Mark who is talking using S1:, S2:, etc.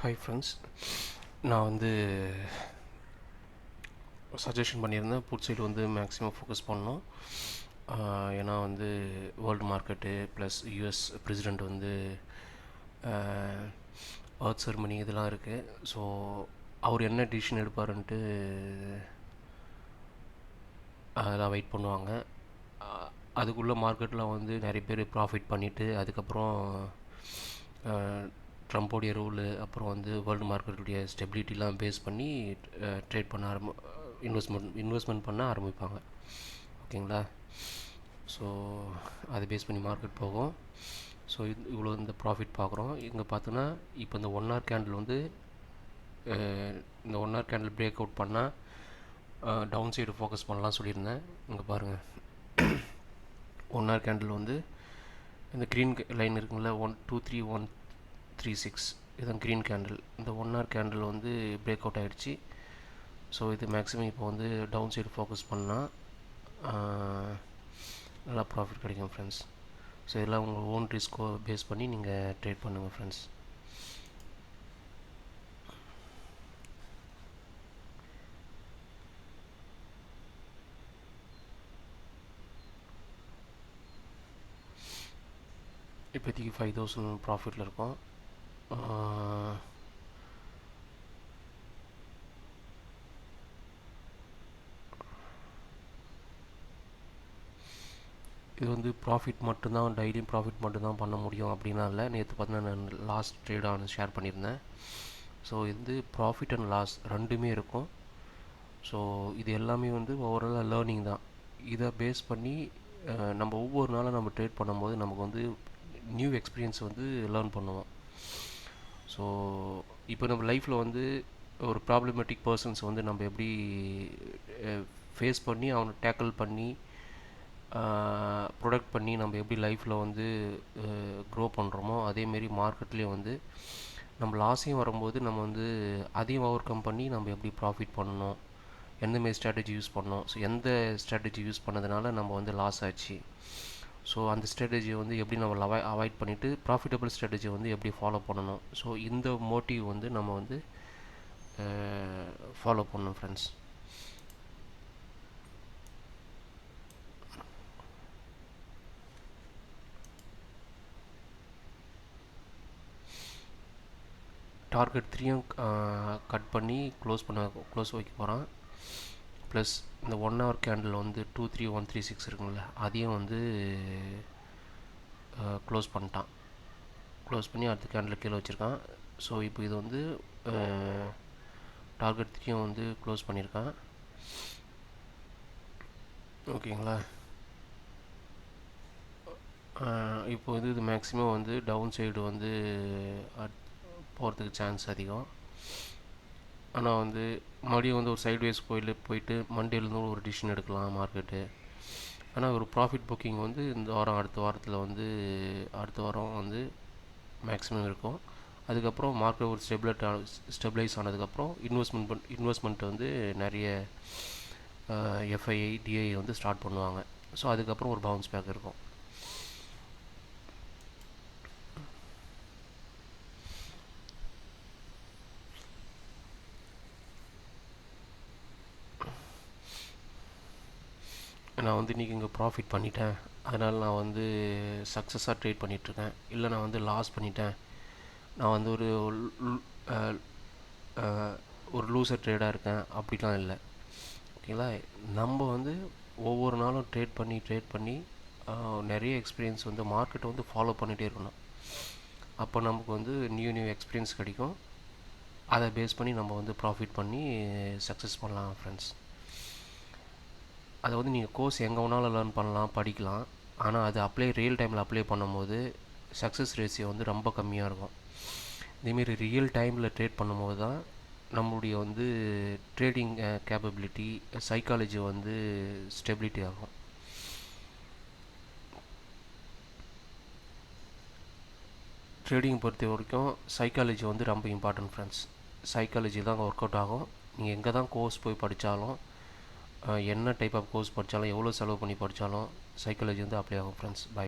S1: Hi friends நான் வந்து suggestion பண்ணியிருந்தேன். புட் சைடு வந்து மேக்ஸிமம் ஃபோக்கஸ் பண்ணோம் ஏன்னா வந்து world market plus US president வந்து அர்த் செர்மனி இதெல்லாம் இருக்குது ஸோ அவர் என்ன டிசிஷன் எடுப்பாருன்ட்டு அதெல்லாம் வெயிட் பண்ணுவாங்க. அதுக்குள்ளே மார்க்கெட்டில் வந்து நிறைய பேர் ப்ராஃபிட் பண்ணிவிட்டு அதுக்கப்புறம் ட்ரம்ப்போடைய ரூலு அப்புறம் வந்து வேர்ல்டு மார்க்கெட்டுடைய ஸ்டெபிலிட்டிலாம் பேஸ் பண்ணி ட்ரேட் பண்ண ஆரம்பி இன்வெஸ்ட்மெண்ட் இன்வெஸ்ட்மெண்ட் பண்ண ஆரம்பிப்பாங்க. ஓகேங்களா? ஸோ அதை பேஸ் பண்ணி மார்க்கெட் போகும். ஸோ இது இவ்வளோ இந்த ப்ராஃபிட் பார்க்குறோம். இங்கே பார்த்தோன்னா இப்போ இந்த ஒன் ஹவர் கேண்டில் வந்து இந்த one hour candle break out பண்ணால் டவுன் சைடு ஃபோக்கஸ் பண்ணலாம் சொல்லியிருந்தேன். இங்கே பாருங்கள் ஒன் ஹவர் கேண்டில் வந்து இந்த க்ரீன் லைன் இருக்குங்களா one two three one three six இதுதான் க்ரீன் கேண்டில் இந்த ஒன் ஹவர் கேண்டில் வந்து பிரேக் அவுட் ஆகிடுச்சு ஸோ இது மேக்ஸிமம் இப்போ வந்து டவுன் சைடு ஃபோக்கஸ் பண்ணால் நல்லா ப்ராஃபிட் கிடைக்கும் ஃப்ரெண்ட்ஸ் ஸோ இதெல்லாம் உங்கள் ஓன் ரிஸ்கோ பேஸ் பண்ணி நீங்கள் ட்ரேட் பண்ணுங்கள் ஃப்ரெண்ட்ஸ் இப்போதைக்கு ஃபைவ் தௌசண்ட் ப்ராஃபிட்டில் இருக்கும். இது வந்து ப்ராஃபிட் மட்டும்தான் டெய்லியும் ப்ராஃபிட் மட்டும்தான் பண்ண முடியும் அப்படின்னா இல்லை. நேற்று பார்த்தீங்கன்னா நான் லாஸ்ட் ட்ரேடாக ஷேர் பண்ணியிருந்தேன். ஸோ இது ப்ராஃபிட் அண்ட் லாஸ் ரெண்டுமே இருக்கும். ஸோ இது எல்லாமே வந்து ஓவராலாக லேர்னிங் தான். இதை பேஸ் பண்ணி நம்ம ஒவ்வொரு நாளும் நம்ம ட்ரேட் பண்ணும்போது நமக்கு வந்து நியூ எக்ஸ்பீரியன்ஸ் வந்து லேர்ன் பண்ணுவோம். ஸோ இப்போ நம்ம லைஃப்பில் வந்து ஒரு ப்ராப்ளமேட்டிக் பர்சன்ஸ் வந்து நம்ம எப்படி ஃபேஸ் பண்ணி அவனை டேக்கிள் பண்ணி ப்ரொடக்ட் பண்ணி நம்ம எப்படி லைஃப்பில் வந்து க்ரோ பண்ணுறோமோ அதேமாரி மார்க்கெட்லேயும் வந்து நம்ம லாஸையும் வரும்போது நம்ம வந்து அதையும் ஓவர் கம் பண்ணி நம்ம எப்படி ப்ராஃபிட் பண்ணணும் எந்தமாரி ஸ்ட்ராட்டஜி யூஸ் பண்ணோம் ஸோ எந்த ஸ்ட்ராட்டஜி யூஸ் பண்ணதுனால நம்ம வந்து லாஸ் ஆச்சு. ஸோ அந்த ஸ்ட்ராட்டஜியை வந்து எப்படி நம்ம அவாய் அவாய்ட் பண்ணிவிட்டு ப்ராஃபிட்டபிள் ஸ்ட்ராட்டஜியை வந்து எப்படி ஃபாலோ பண்ணணும்? ஸோ இந்த மோட்டிவ் வந்து நம்ம வந்து ஃபாலோ பண்ணணும் ஃப்ரெண்ட்ஸ் டார்கெட் த்ரீயும் கட் பண்ணி க்ளோஸ் பண்ண க்ளோஸ் வைக்க போகிறான் ப்ளஸ் இந்த ஒன் ஹவர் கேண்டில் வந்து two three one three six இருக்குங்கள அதையும் வந்து க்ளோஸ் பண்ணிட்டான். க்ளோஸ் பண்ணி அடுத்த கேண்டில் கீழே வச்சுருக்கான். ஸோ இப்போ இது வந்து டார்கெட் த்ரீயும் வந்து க்ளோஸ் பண்ணியிருக்கான். ஓகேங்களா? இப்போ வந்து இது மேக்ஸிமம் வந்து டவுன் சைடு வந்து போகிறதுக்கு சான்ஸ் அதிகம். ஆனால் வந்து மறுபடியும் வந்து ஒரு சைட்வேஸ் கோயில் போயிட்டு மண்டேலேருந்து ஒரு டிசிஷன் எடுக்கலாம் மார்க்கெட்டு ஆனால் ஒரு ப்ராஃபிட் புக்கிங் வந்து இந்த வாரம் அடுத்த வாரத்தில் வந்து அடுத்த வாரம் வந்து மேக்ஸிமம் இருக்கும். அதுக்கப்புறம் மார்க்கெட் ஒரு ஸ்டெபிலட் ஸ்டெபிளைஸ் ஆனதுக்கப்புறம் இன்வெஸ்ட்மெண்ட் பண் இன்வெஸ்ட்மெண்ட் வந்து நிறைய எஃப்ஐஐ டிஐ வந்து ஸ்டார்ட் பண்ணுவாங்க. ஸோ அதுக்கப்புறம் ஒரு பவுன்ஸ் பேக் இருக்கும். நான் வந்து இன்றைக்கி இங்கே ப்ராஃபிட் பண்ணிட்டேன். அதனால் நான் வந்து சக்ஸஸாக ட்ரேட் பண்ணிகிட்ருக்கேன் இல்லை நான் வந்து லாஸ் பண்ணிட்டேன். நான் வந்து ஒரு ஒரு லூசர் ட்ரேடாக இருக்கேன். அப்படிலாம் இல்லை. ஓகேங்களா நம்ம வந்து ஒவ்வொரு நாளும் ட்ரேட் பண்ணி ட்ரேட் பண்ணி நிறைய எக்ஸ்பீரியன்ஸ் வந்து மார்க்கெட்டை வந்து ஃபாலோ பண்ணிகிட்டே இருக்கணும். அப்போ நமக்கு வந்து நியூ நியூ எக்ஸ்பீரியன்ஸ் கிடைக்கும். அதை பேஸ் பண்ணி நம்ம வந்து ப்ராஃபிட் பண்ணி சக்ஸஸ் பண்ணலாம் ஃப்ரெண்ட்ஸ் அதை வந்து நீங்கள் கோர்ஸ் எங்கே வேணாலும் லேர்ன் பண்ணலாம் படிக்கலாம். ஆனால் அது அப்ளை ரியல் டைமில் அப்ளை பண்ணும்போது சக்ஸஸ் ரேஷியோ வந்து ரொம்ப கம்மியாக இருக்கும். இதேமாரி ரியல் டைமில் ட்ரேட் பண்ணும்போது தான் நம்மளுடைய வந்து ட்ரேடிங் கேப்பபிலிட்டி சைக்காலஜி வந்து ஸ்டெபிலிட்டி ஆகும். ட்ரேடிங் பொறுத்த வரைக்கும் சைக்காலஜி வந்து ரொம்ப இம்பார்ட்டன்ட் ஃப்ரெண்ட்ஸ் சைக்காலஜி தான் ஒர்க் அவுட் ஆகும். நீங்கள் எங்கே தான் கோர்ஸ் போய் படித்தாலும் என்ன டைப் ஆஃப் கோர்ஸ் படித்தாலும் எவ்வளோ செலவு பண்ணி படித்தாலும் சைக்காலஜி வந்து அப்ளை ஆகும் ஃப்ரெண்ட்ஸ் பை